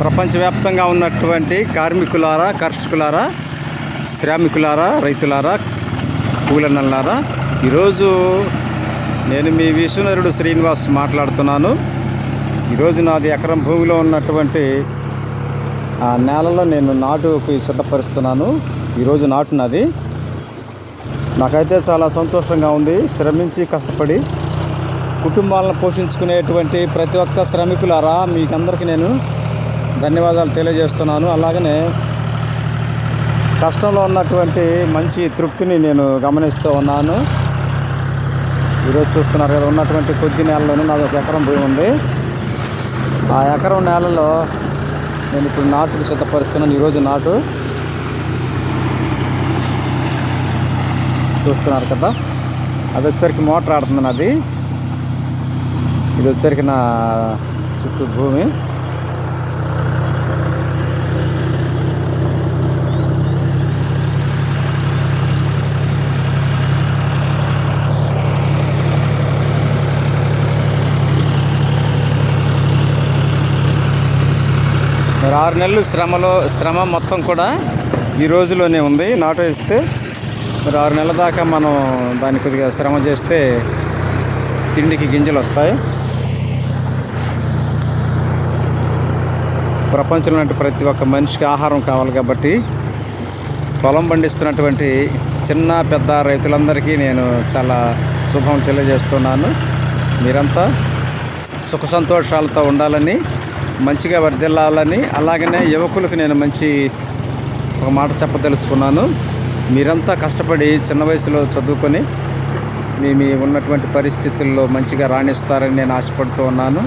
ప్రపంచవ్యాప్తంగా ఉన్నటువంటి కార్మికులారా కర్షకులారా శ్రామికులారా రైతులారా కూలనల్లారా ఈరోజు నేను మీ విశ్వనరుడు శ్రీనివాస్ మాట్లాడుతున్నాను. ఈరోజు నాది ఎకరం భూమిలో ఉన్నటువంటి ఆ నేలలో నేను నాటుకు సిద్ధపరుస్తున్నాను. ఈరోజు నాటు నాది. నాకైతే చాలా సంతోషంగా ఉంది. శ్రమించి కష్టపడి కుటుంబాలను పోషించుకునేటువంటి ప్రతి ఒక్క శ్రమికులారా మీకందరికీ నేను ధన్యవాదాలు తెలియజేస్తున్నాను. అలాగనే కష్టంలో ఉన్నటువంటి మంచి తృప్తిని నేను గమనిస్తూ ఉన్నాను. ఈరోజు చూస్తున్నారు కదా ఉన్నటువంటి కొద్ది నేలలోనే నాకు ఒక ఎకరం భూమి ఉంది. ఆ ఎకరం నేలలో నేను ఇప్పుడు నాటుకు సిద్ధపరుస్తున్నాను ఈరోజు నాటు. చూస్తున్నారు కదా అది వచ్చరికి మోటార్ ఆడుతుంది నాది. ఇది వచ్చరికి నా చుట్టూ భూమి. మరి ఆరు నెలలు శ్రమలో శ్రమ మొత్తం కూడా ఈ రోజులోనే ఉంది. నాటు వేస్తే మరి ఆరు నెలల దాకా మనం దాన్ని కొద్దిగా శ్రమ చేస్తే తిండికి గింజలు వస్తాయి. ప్రపంచంలో ప్రతి ఒక్క మనిషికి ఆహారం కావాలి కాబట్టి పొలం పండిస్తున్నటువంటి చిన్న పెద్ద రైతులందరికీ నేను చాలా శుభం తెలియజేస్తున్నాను. మీరంతా సుఖ సంతోషాలతో ఉండాలని మంచిగా వర్దిల్లాలని అలాగనే యువకులకు నేను మంచి ఒక మాట చెప్పదలుచుకున్నాను. మీరంతా కష్టపడి చిన్న వయసులో చదువుకొని మీ మీ ఉన్నటువంటి పరిస్థితుల్లో మంచిగా రాణిస్తారని నేను ఆశపడుతూ ఉన్నాను.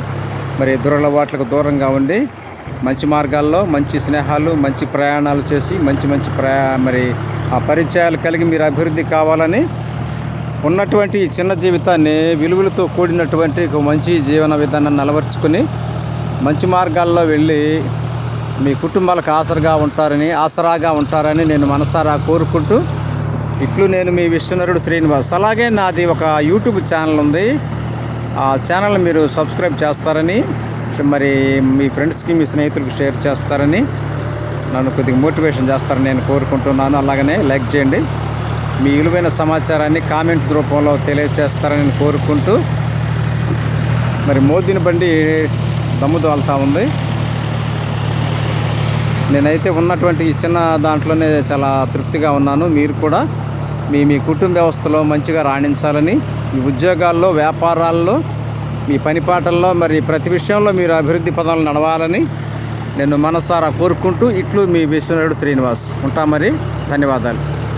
మరి దురలవాట్లకు దూరంగా ఉండి మంచి మార్గాల్లో మంచి స్నేహాలు మంచి ప్రయాణాలు చేసి మంచి మంచి ప్రయా మరి ఆ పరిచయాలు కలిగి మీరు అభివృద్ధి కావాలని ఉన్నటువంటి చిన్న జీవితాన్ని విలువలతో కూడినటువంటి ఒక మంచి జీవన విధానాన్ని అలవర్చుకొని మంచి మార్గాల్లో వెళ్ళి మీ కుటుంబాలకు ఆసరగా ఉంటారని ఆసరాగా ఉంటారని నేను మనసారా కోరుకుంటూ ఇట్లు నేను మీ విశ్వనరుడు శ్రీనివాస్. అలాగే నాది ఒక యూట్యూబ్ ఛానల్ ఉంది. ఆ ఛానల్ మీరు సబ్స్క్రైబ్ చేస్తారని మరి మీ ఫ్రెండ్స్కి మీ స్నేహితులకు షేర్ చేస్తారని నన్ను కొద్దిగా మోటివేషన్ చేస్తారని నేను కోరుకుంటున్నాను. అలాగనే లైక్ చేయండి. మీ విలువైన సమాచారాన్ని కామెంట్ రూపంలో తెలియజేస్తారని నేను కోరుకుంటూ మరి మోదీని బండి దమ్ము దోలుతూ ఉంది. నేనైతే ఉన్నటువంటి ఈ చిన్న దాంట్లోనే చాలా తృప్తిగా ఉన్నాను. మీరు కూడా మీ మీ కుటుంబ వ్యవస్థలో మంచిగా రాణించాలని మీ ఉద్యోగాల్లో వ్యాపారాల్లో మీ పనిపాటల్లో మరి ప్రతి విషయంలో మీరు అభివృద్ధి పదాలు నడవాలని నేను మనసారా కోరుకుంటూ ఇట్లు మీ విశ్వనాథుడు శ్రీనివాస్. ఉంటా మరి. ధన్యవాదాలు.